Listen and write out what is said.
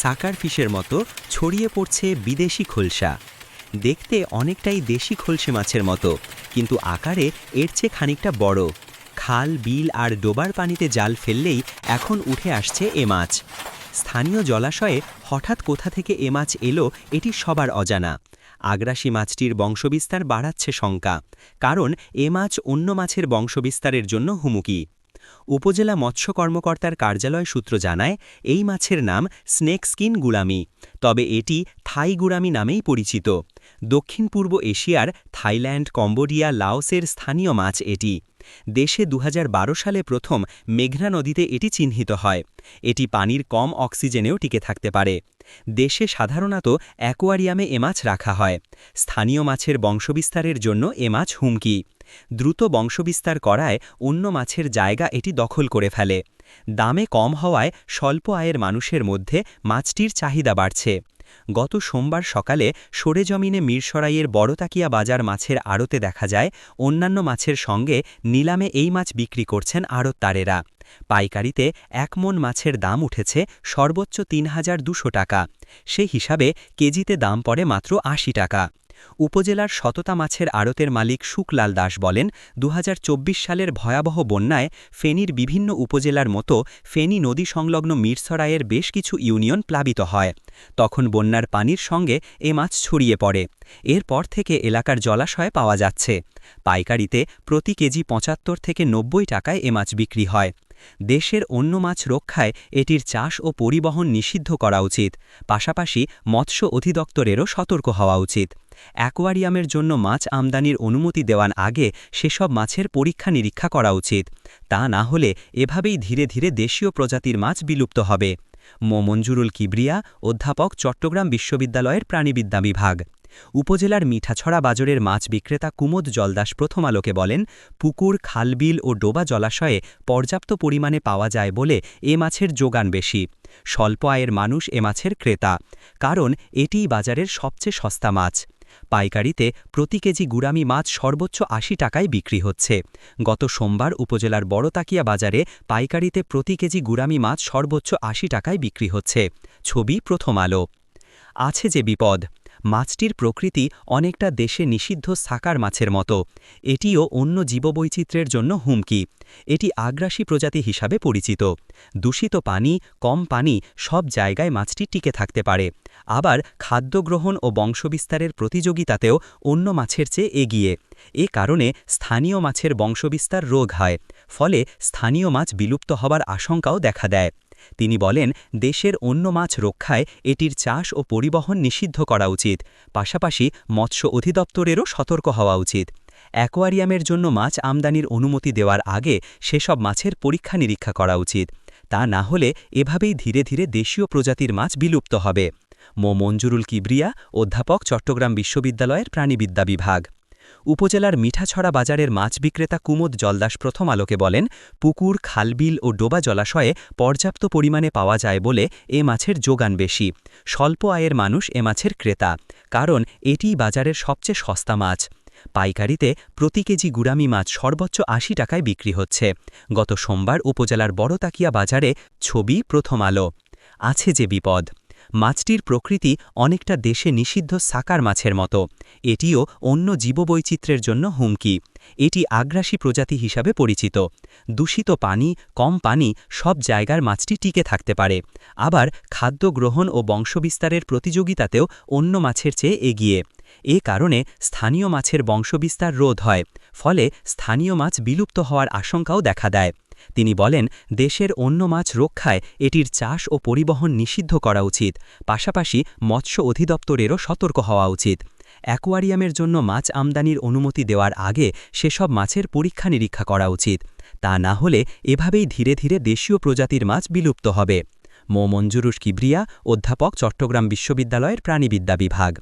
সাকার ফিশের মতো ছড়িয়ে পড়ছে বিদেশি খোলসা। দেখতে অনেকটাই দেশি খোলসে মাছের মতো, কিন্তু আকারে এর চেয়ে খানিকটা বড়। খাল, বিল আর ডোবার পানিতে জাল ফেললেই এখন উঠে আসছে এ মাছ। স্থানীয় জলাশয়ে হঠাৎ কোথা থেকে এ মাছ এলো এটি সবার অজানা। আগ্রাসী মাছটির বংশবিস্তার বাড়াচ্ছে শঙ্কা, কারণ এ মাছ অন্য মাছের বংশবিস্তারের জন্য হুমুকি। উপজেলা মৎস্য কর্মকর্তার কার্যালয় সূত্র জানায়, এই মাছের নাম স্নেক স্কিন গুলামি তবে এটি থাই গুরামি নামেই পরিচিত। দক্ষিণ পূর্ব এশিয়ার থাইল্যান্ড, কম্বোডিয়া, লাওসের স্থানীয় মাছ এটি। দেশে দু হাজার বারো সালে প্রথম মেঘনা নদীতে এটি চিহ্নিত হয়। এটি পানির কম অক্সিজেনেও টিকে থাকতে পারে। দেশে সাধারণত অ্যাকোয়ারিয়ামে এ মাছ রাখা হয়। স্থানীয় মাছের বংশবিস্তারের জন্য এ মাছ হুমকি। দ্রুত বংশবিস্তার করায় অন্য মাছের জায়গা এটি দখল করে ফেলে। দামে কম হওয়ায় স্বল্প আয়ের মানুষের মধ্যে মাছটির চাহিদা বাড়ছে। গত সোমবার সকালে সরেজমিনে মিরসরাইয়ের বড়তাকিয়া বাজার মাছের আড়তে দেখা যায়, অন্যান্য মাছের সঙ্গে নিলামে এই মাছ বিক্রি করছেন আড়তদারেরা পাইকারিতে এক মন মাছের দাম উঠেছে সর্বোচ্চ তিন টাকা। সে হিসাবে কেজিতে দাম পড়ে মাত্র আশি টাকা। উপজেলার শততা মাছের আড়তের মালিক সুকলাল দাস বলেন দু হাজার চব্বিশ সালের ভয়াবহ বন্যায় ফেনীর বিভিন্ন উপজেলার মতো ফেনী নদী সংলগ্ন মিরসরাইয়ের বেশ কিছু ইউনিয়ন প্লাবিত হয়। তখন বন্যার পানির সঙ্গে এ মাছ ছড়িয়ে পড়ে। এরপর থেকে এলাকার জলাশয়ে পাওয়া যাচ্ছে। পাইকারিতে প্রতি কেজি পঁচাত্তর থেকে নব্বই টাকায় এ মাছ বিক্রি হয়। দেশের অন্য মাছ রক্ষায় এটির চাষ ও পরিবহন নিষিদ্ধ করা উচিত। পাশাপাশি মৎস্য অধিদপ্তরেরও সতর্ক হওয়া উচিত। অ্যাকোয়ারিয়ামের জন্য মাছ আমদানির অনুমতি দেওয়ার আগে সেসব মাছের পরীক্ষা নিরীক্ষা করা উচিত। তা না হলে এভাবেই ধীরে ধীরে দেশীয় প্রজাতির মাছ বিলুপ্ত হবে। মো মঞ্জুরুল কিবরিয়া, অধ্যাপক, চট্টগ্রাম বিশ্ববিদ্যালয়ের প্রাণীবিদ্যা বিভাগ। উপজেলার মিঠাছড়া বাজারের মাছ বিক্রেতা কুমোদ জলদাস প্রথম আলোকে বলেন, পুকুর, খালবিল ও ডোবা জলাশয়ে পর্যাপ্ত পরিমাণে পাওয়া যায় বলে এ মাছের যোগান বেশি। স্বল্প আয়ের মানুষ এ মাছের ক্রেতা। কারণ এটিই বাজারের সবচেয়ে সস্তা মাছ। পাইকারিতে প্রতি কেজি গুড়ামি মাছ সর্বোচ্চ আশি টাকায় বিক্রি হচ্ছে। গত সোমবার উপজেলার বড়তাকিয়া বাজারে পাইকারিতে প্রতি কেজি গুড়ামি মাছ সর্বোচ্চ আশি টাকায় বিক্রি হচ্ছে। ছবি প্রথম আলো। আছে যে বিপদ। মাছটির প্রকৃতি অনেকটা দেশে নিষিদ্ধ সাকার মাছের মতো। এটিও অন্য জীববৈচিত্র্যের জন্য হুমকি। এটি আগ্রাসী প্রজাতি হিসাবে পরিচিত। দূষিত পানি, কম পানি সব জায়গায় মাছটি টিকে থাকতে পারে। আবার খাদ্য গ্রহণ ও বংশবিস্তারের প্রতিযোগিতাতেও অন্য মাছের চেয়ে এগিয়ে। এ কারণে স্থানীয় মাছের বংশবিস্তার রোগ হয়। ফলে স্থানীয় মাছ বিলুপ্ত হবার আশঙ্কাও দেখা দেয়। তিনি বলেন, দেশের অন্য মাছ রক্ষায় এটির চাষ ও পরিবহন নিষিদ্ধ করা উচিত। পাশাপাশি মৎস্য অধিদপ্তরেরও সতর্ক হওয়া উচিত। অ্যাকোয়ারিয়ামের জন্য মাছ আমদানির অনুমতি দেওয়ার আগে সেসব মাছের পরীক্ষা নিরীক্ষা করা উচিত। তা না হলে এভাবেই ধীরে ধীরে দেশীয় প্রজাতির মাছ বিলুপ্ত হবে। মো. মঞ্জুরুল কিবরিয়া, অধ্যাপক চট্টগ্রাম বিশ্ববিদ্যালয়ের প্রাণীবিদ্যা বিভাগ। উপজেলার মিঠাছড়া বাজারের মাছ বিক্রেতা কুমোদ জলদাস প্রথম আলোকে বলেন, পুকুর, খালবিল ও ডোবা জলাশয়ে পর্যাপ্ত পরিমাণে পাওয়া যায় বলে এ মাছের যোগান বেশি। স্বল্প আয়ের মানুষ এ মাছের ক্রেতা, কারণ এটিই বাজারের সবচেয়ে সস্তা মাছ। পাইকারিতে প্রতি কেজি গুড়ামি মাছ সর্বোচ্চ আশি টাকায় বিক্রি হচ্ছে। গত সোমবার উপজেলার বড়তাকিয়া বাজারে ছবি প্রথম আলো। আছে যে বিপদ। মাছটির প্রকৃতি অনেকটা দেশে নিষিদ্ধ সাকার মাছের মতো। এটিও অন্য জীববৈচিত্র্যের জন্য হুমকি। এটি আগ্রাসী প্রজাতি হিসাবে পরিচিত। দূষিত পানি, কম পানি, সব জায়গার মাছটি টিকে থাকতে পারে। আবার খাদ্য গ্রহণ ও বংশবিস্তারের প্রতিযোগিতাতেও অন্য মাছের চেয়ে এগিয়ে। এ কারণে স্থানীয় মাছের বংশবিস্তার রোধ হয়। ফলে স্থানীয় মাছ বিলুপ্ত হওয়ার আশঙ্কাও দেখা দেয়। তিনি বলেন, দেশের অন্য মাছ রক্ষায় এটির চাষ ও পরিবহন নিষিদ্ধ করা উচিত, পাশাপাশি মৎস্য অধিদপ্তরেরও সতর্ক হওয়া উচিত। অ্যাকোয়ারিয়ামের জন্য মাছ আমদানির অনুমতি দেওয়ার আগে সেসব মাছের পরীক্ষা নিরীক্ষা করা উচিত। তা না হলে এভাবেই ধীরে ধীরে দেশীয় প্রজাতির মাছ বিলুপ্ত হবে। মো মঞ্জুরুস কিবরিয়া, অধ্যাপক চট্টগ্রাম বিশ্ববিদ্যালয়ের প্রাণীবিদ্যা বিভাগ।